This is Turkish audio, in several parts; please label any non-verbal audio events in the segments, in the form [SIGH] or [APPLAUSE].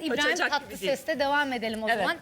İbrahim Kaçacak gibi Tatlıses'te devam edelim o Evet. zaman.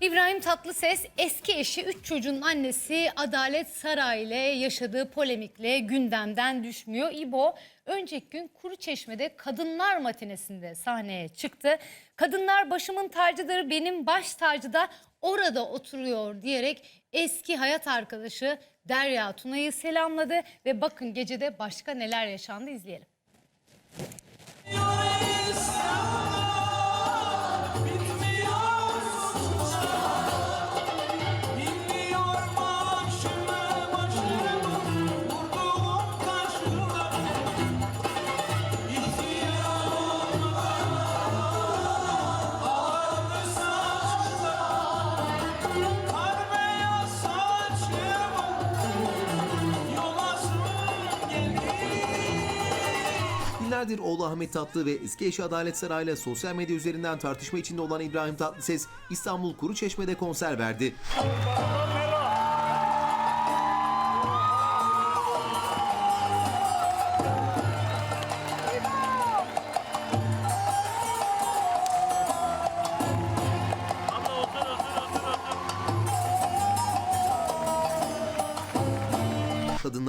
İbrahim Tatlıses eski eşi 3 çocuğun annesi Adalet Saray ile yaşadığı polemikle gündemden düşmüyor. İbo önceki gün Kuruçeşme'de kadınlar matinesinde sahneye çıktı. Kadınlar başımın tacıdır benim baş tacı da orada oturuyor diyerek eski hayat arkadaşı Derya Tuna'yı selamladı ve bakın gecede başka neler yaşandı izleyelim. Günlerdir oğlu Ahmet Tatlı ve eski eşi Adalet Saray'la sosyal medya üzerinden tartışma içinde olan İbrahim Tatlıses İstanbul Kuruçeşme'de konser verdi.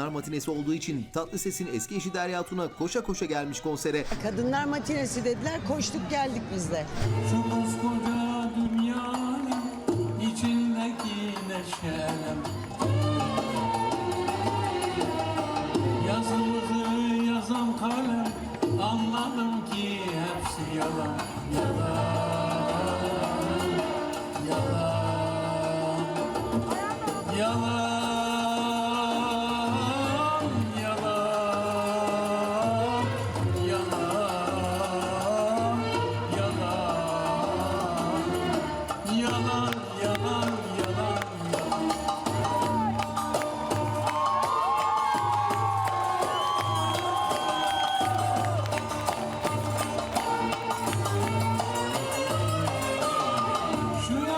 Kadınlar matinesi olduğu için Tatlıses'in eski eşi Derya Tuna koşa koşa gelmiş konsere. Kadınlar matinesi dediler, koştuk geldik biz de. Şu koskoca dünyanın içindeki neşelem Yazımızı yazan kalem Anladım ki hepsi yalan Yalan. Yalan. Yalan. Yalan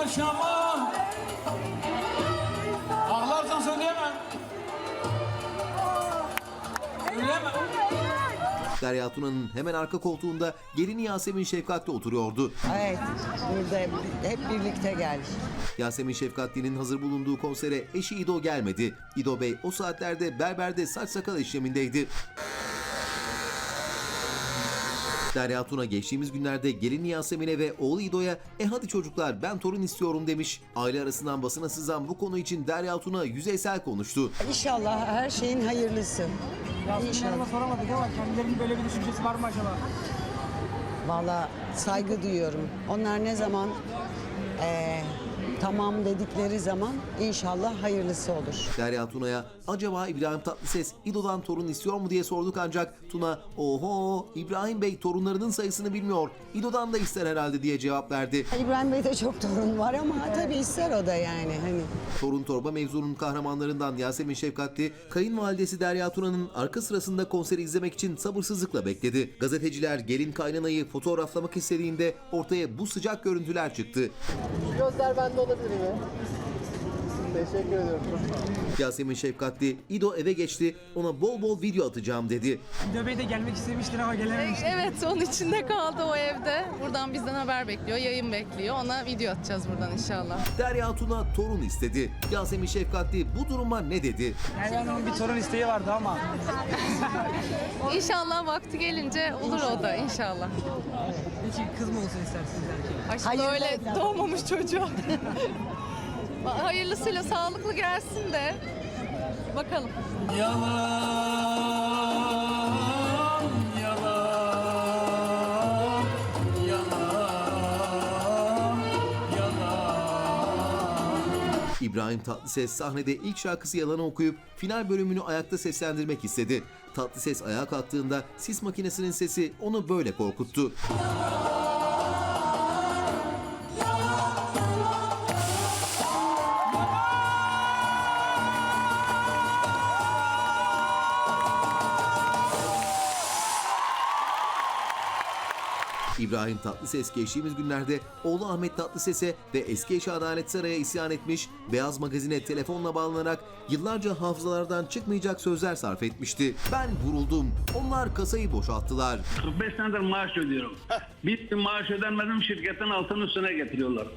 yaşama Ağlarsan söyleyemem Söyleyemem Derya Tuna'nın hemen arka koltuğunda gelini Yasemin Şefkatli oturuyordu. Evet, burada hep birlikte geldik. Yasemin Şefkatli'nin hazır bulunduğu konsere eşi İdo gelmedi. İdo Bey o saatlerde berberde saç sakal işlemindeydi. Derya Tuna geçtiğimiz günlerde gelini Yasemin'e ve oğlu İdo'ya e hadi çocuklar ben torun istiyorum demiş. Aile arasından basına sızan bu konu için Derya Tuna yüzeysel konuştu. İnşallah her şeyin hayırlısı. Yasemin Hanım'a İnşallah. soramadık ama kendilerinin böyle bir düşüncesi var mı acaba? Valla saygı duyuyorum. Onlar ne zaman eee, tamam dedikleri zaman inşallah hayırlısı olur. Derya Tuna'ya acaba İbrahim Tatlıses İdo'dan torun istiyor mu diye sorduk ancak Tuna oho İbrahim Bey torunlarının sayısını bilmiyor. İdo'dan da ister herhalde diye cevap verdi. İbrahim Bey'de çok torun var ama tabii ister o da yani. Hani Torun torba mevzunun kahramanlarından Yasemin Şefkatli, kayınvalidesi Derya Tuna'nın arka sırasında konseri izlemek için sabırsızlıkla bekledi. Gazeteciler gelin kaynanayı fotoğraflamak istediğinde ortaya bu sıcak görüntüler çıktı. Gözler bende 찍어드려요. Teşekkür ediyorum. Yasemin Şefkatli, İdo eve geçti, ona bol bol video atacağım dedi. İdo Bey de gelmek istemiştir ama gelememiştir. Evet onun içinde kaldı o evde. Buradan bizden haber bekliyor, yayın bekliyor. Ona video atacağız buradan inşallah. Derya Tuna torun istedi. Yasemin Şefkatli bu duruma ne dedi? Derya Hanım'ın bir torun isteği vardı ama. [LAUGHS] İnşallah vakti gelince olur o da inşallah. Peki kız mı olsun istersiniz erkek? Hayırlı öyle doğmamış çocuğa. [LAUGHS] Hayırlısıyla sağlıklı gelsin de bakalım. Yalan, yalan, yalan, yalan. İbrahim Tatlıses sahnede ilk şarkısı Yalan'ı okuyup final bölümünü ayakta seslendirmek istedi. Tatlıses ayağa kalktığında sis makinesinin sesi onu böyle korkuttu. İbrahim Tatlıses geçtiğimiz günlerde oğlu Ahmet Tatlıses'e ve eski eşi Adalet Saray'a isyan etmiş, Beyaz Magazin'e telefonla bağlanarak yıllarca hafızalardan çıkmayacak sözler sarf etmişti. Ben vuruldum, onlar kasayı boşalttılar. 45 senedir maaş ödüyorum. Bir maaş ödenmedim şirketin altın üstüne getiriyorlar.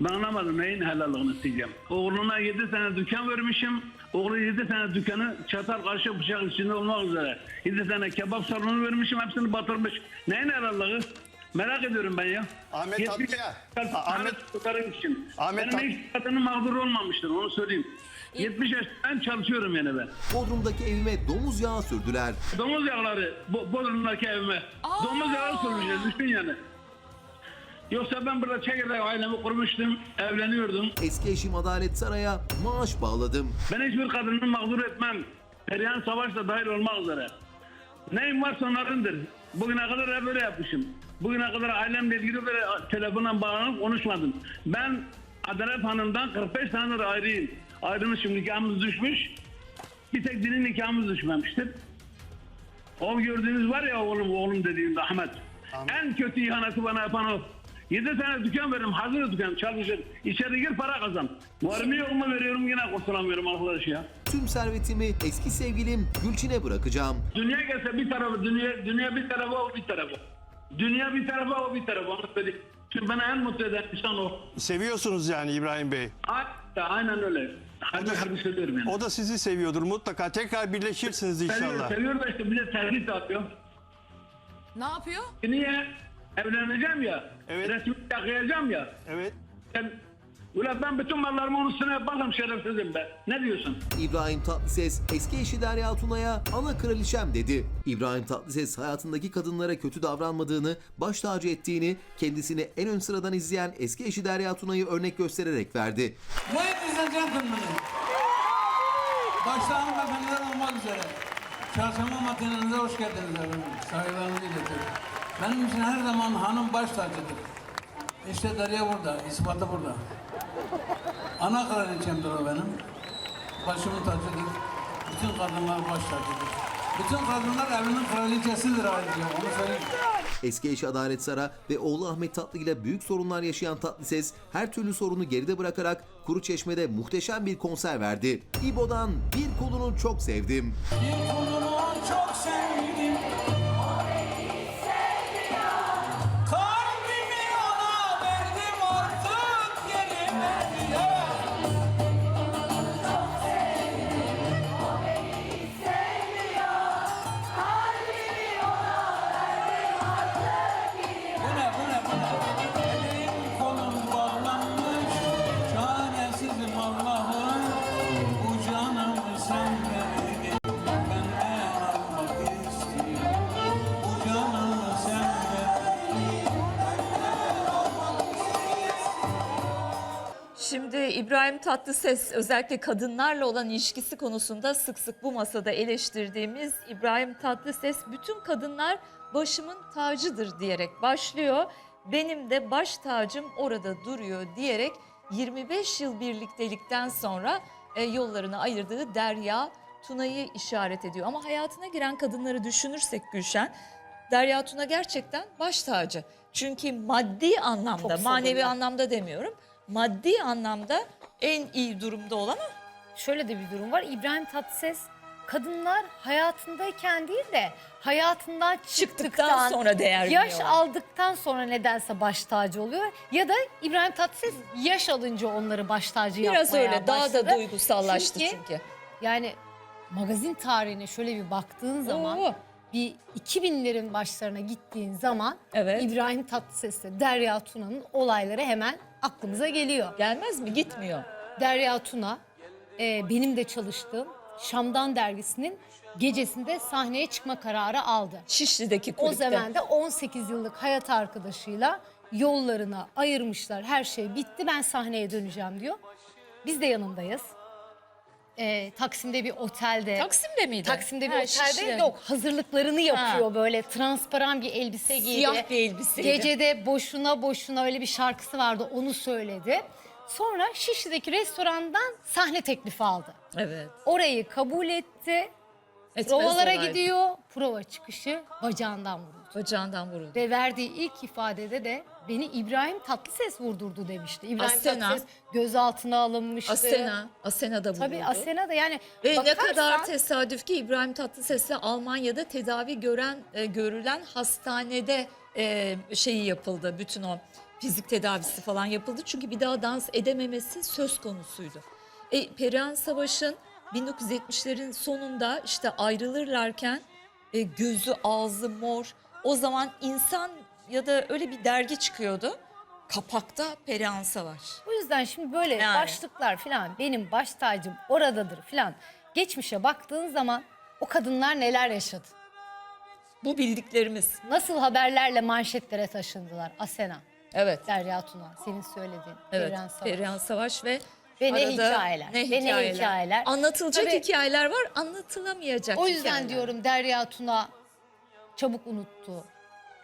Ben anlamadım neyin helallığını isteyeceğim. Oğluna 7 tane dükkan vermişim. Oğlu 7 tane dükkanı çatal kaşık bıçak içinde olmak üzere. 7 tane kebap salonu vermişim hepsini batırmış. Neyin helallığı? Merak ediyorum ben ya. Ahmet 70 Tatlıya. Ahmet tutarım için. Ahmet Benim hiç kadının mağdur olmamıştır onu söyleyeyim. 70 yaşından çalışıyorum yani ben. Bodrum'daki evime domuz yağı sürdüler. Domuz yağları Bo- Bodrum'daki evime. Domuz yağı sürmüşler düşün yani. Yoksa ben burada çekirdek ailemi kurmuştum, evleniyordum. Eski eşim Adalet Saray'a maaş bağladım. Ben hiçbir kadını mağdur etmem. Perihan Savaş da dahil olmak üzere. Neyim varsa onlarındır. Bugüne kadar hep böyle yapmışım. Bugüne kadar ailemle ilgili böyle telefonla bağlanıp konuşmadım. Ben Adalet Hanım'dan 45 senedir ayrıyım. Ayrılmışım nikahımız düşmüş. Bir tek dinin nikahımız düşmemiştir. O gördüğünüz var ya oğlum oğlum dediğimde Ahmet. En kötü ihaneti bana yapan o. 7 tane dükkan veririm, hazır dükkan çalışır. İçeri gir para kazan. Var mı yok mu veriyorum yine kurtulamıyorum arkadaş ya. Tüm servetimi eski sevgilim Gülçin'e bırakacağım. Dünya gelse bir tarafı, dünya, dünya bir tarafı o bir tarafı. Dünya bir tarafı o bir tarafı. Onu söyleyeyim. Çünkü beni en mutlu eden insan o. Seviyorsunuz yani İbrahim Bey. Aynen, aynen öyle. Hadi hadi söylüyorum yani. O da sizi seviyordur mutlaka. Tekrar birleşirsiniz Seviyor, inşallah. seviyor da işte bize terhis atıyor. Ne yapıyor? Niye? Evleneceğim ya. Evet. Resmi yakayacağım ya. Evet. Ben, Ulan ben bütün mallarımı onun üstüne yaparsam şerefsizim be. Ne diyorsun? İbrahim Tatlıses eski eşi Derya Tuna'ya ana kraliçem dedi. İbrahim Tatlıses hayatındaki kadınlara kötü davranmadığını, baş tacı ettiğini, kendisini en ön sıradan izleyen eski eşi Derya Tuna'yı örnek göstererek verdi. Ladies and gentlemen. Başta hanımefendiler olmak üzere. Çarşamba matinenize hoş geldiniz efendim. Saygılarımı iletiyorum. Benim için her zaman hanım baş tacıdır. İşte Derya burada, ispatı burada. Ana kraliçemdir o benim. Başımın tacıdır. Bütün kadınlar baş tacıdır. Bütün kadınlar evinin kraliçesidir ayrıca, onu söyleyeyim. Eski eşi Adalet Sara ve oğlu Ahmet Tatlı ile büyük sorunlar yaşayan Tatlıses her türlü sorunu geride bırakarak Kuruçeşme'de muhteşem bir konser verdi. İbo'dan bir kolunu çok sevdim. Bir kulunu çok sevdim. Hallelujah. Şimdi İbrahim Tatlıses özellikle kadınlarla olan ilişkisi konusunda sık sık bu masada eleştirdiğimiz İbrahim Tatlıses bütün kadınlar başımın tacıdır diyerek başlıyor. Benim de baş tacım orada duruyor diyerek 25 yıl birliktelikten sonra e, yollarını ayırdığı Derya Tuna'yı işaret ediyor. Ama hayatına giren kadınları düşünürsek Gülşen, Derya Tuna gerçekten baş tacı. Çünkü maddi anlamda, Çok manevi sabırlı. anlamda demiyorum. Maddi anlamda en iyi durumda olan o. Şöyle de bir durum var. İbrahim Tatlıses kadınlar hayatındayken değil de hayatından çıktıktan, Çıktıktan sonra değer yaş aldıktan sonra nedense baş tacı oluyor. Ya da İbrahim Tatlıses yaş alınca onları baş tacı Biraz yapmaya öyle daha başladı. da duygusallaştı Çünkü- çünkü. Yani magazin tarihine şöyle bir baktığın zaman Oo. bir 2000'lerin başlarına gittiğin zaman Evet. İbrahim Tatlıses'le Derya Tuna'nın olayları hemen aklımıza geliyor. Gelmez mi? Gitmiyor. Derya Tuna e, benim de çalıştığım Şam'dan dergisinin gecesinde sahneye çıkma kararı aldı. Şişli'deki O kulüpte. zaman da 18 yıllık hayat arkadaşıyla yollarına ayırmışlar. Her şey bitti ben sahneye döneceğim diyor. Biz de yanındayız. E, Taksim'de bir otelde. Taksim'de miydi? Taksim'de bir Ha, otelde Şişli'de. yok hazırlıklarını yapıyor böyle transparan bir elbise giydi. Siyah bir elbiseydi. Gecede boşuna boşuna öyle bir şarkısı vardı onu söyledi. Sonra Şişli'deki restorandan sahne teklifi aldı. Evet. Orayı kabul etti. Etmez Provalara olaydı. gidiyor. Prova çıkışı bacağından vuruldu. Bacağından vuruldu. Ve verdiği ilk ifadede de beni İbrahim Tatlıses vurdurdu demişti. İbrahim Asena. Tatlıses gözaltına alınmıştı. Asena, Asena da vuruldu. Tabii Asena da yani Ve ne bakarsan- kadar tesadüf ki İbrahim Tatlıses'le Almanya'da tedavi gören e, görülen hastanede e, şeyi yapıldı. Bütün o fizik tedavisi falan yapıldı. Çünkü bir daha dans edememesi söz konusuydu. E, Perihan Savaş'ın 1970'lerin sonunda işte ayrılırlarken e, gözü ağzı mor. O zaman insan ya da öyle bir dergi çıkıyordu. Kapakta Perihan Savaş. O yüzden şimdi böyle Yani. başlıklar falan benim baş tacım oradadır falan. Geçmişe baktığın zaman o kadınlar neler yaşadı? Bu bildiklerimiz. Nasıl haberlerle manşetlere taşındılar Asena, Evet. Derya Tuna, senin söylediğin. Evet, Perihan Savaş. Perihan Savaş ve Ve ne arada hikayeler, Ne ve ne hikayeler. hikayeler. Anlatılacak Tabii- hikayeler var, anlatılamayacak O yüzden hikayeler. diyorum Derya Tuna çabuk unuttu.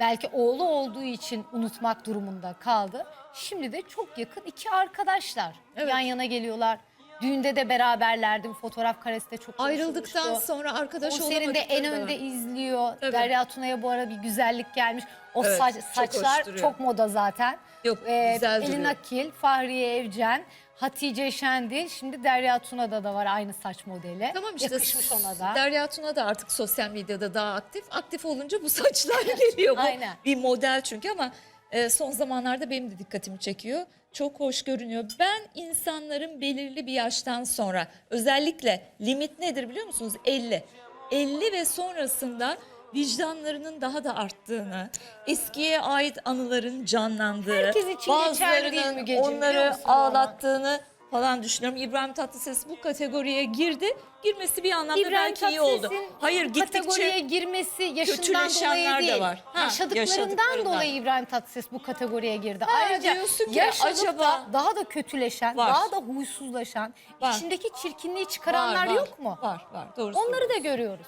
Belki oğlu olduğu için unutmak durumunda kaldı. Şimdi de çok yakın iki arkadaşlar Evet. yan yana geliyorlar. Düğünde de beraberlerdi. Bu fotoğraf karesi de çok Ayrıldıktan konuşulmuştu. sonra arkadaş Konserinde en olamadıkları da önde izliyor. Evet. Derya Tuna'ya bu ara bir güzellik gelmiş. O Evet, saç, çok saçlar duruyor. çok moda zaten. Yok, Ee, güzel Elin duruyor. Akil, Fahriye Evcen, Hatice Şendil. Şimdi Derya Tuna'da da var aynı saç modeli. Tamam işte Yakışmış ona da. Derya Tuna da artık sosyal medyada daha aktif. Aktif olunca bu [LAUGHS] saçlar geliyor. Bu Aynen. bir model çünkü ama e, son zamanlarda benim de dikkatimi çekiyor. Çok hoş görünüyor. Ben insanların belirli bir yaştan sonra özellikle limit nedir biliyor musunuz? 50. 50 ve sonrasında vicdanlarının daha da arttığını, eskiye ait anıların canlandığı, Herkes için geçerli değil mi biliyor onları musun ağlattığını falan düşünüyorum. İbrahim Tatlıses bu kategoriye girdi. Girmesi bir anlamda belki iyi oldu. Tatlıses'in Hayır kategoriye gittikçe girmesi yaşından kötüleşenler dolayı de değil. var. Ha, Yaşadıklarından yaşadıklarından. dolayı İbrahim Tatlıses bu kategoriye girdi. Ayrıca diyorsun ki yaşadık acaba- da daha da kötüleşen, Var. daha da huysuzlaşan, Var. içindeki çirkinliği çıkaranlar var, var, yok mu? Var var doğru Onları da görüyoruz.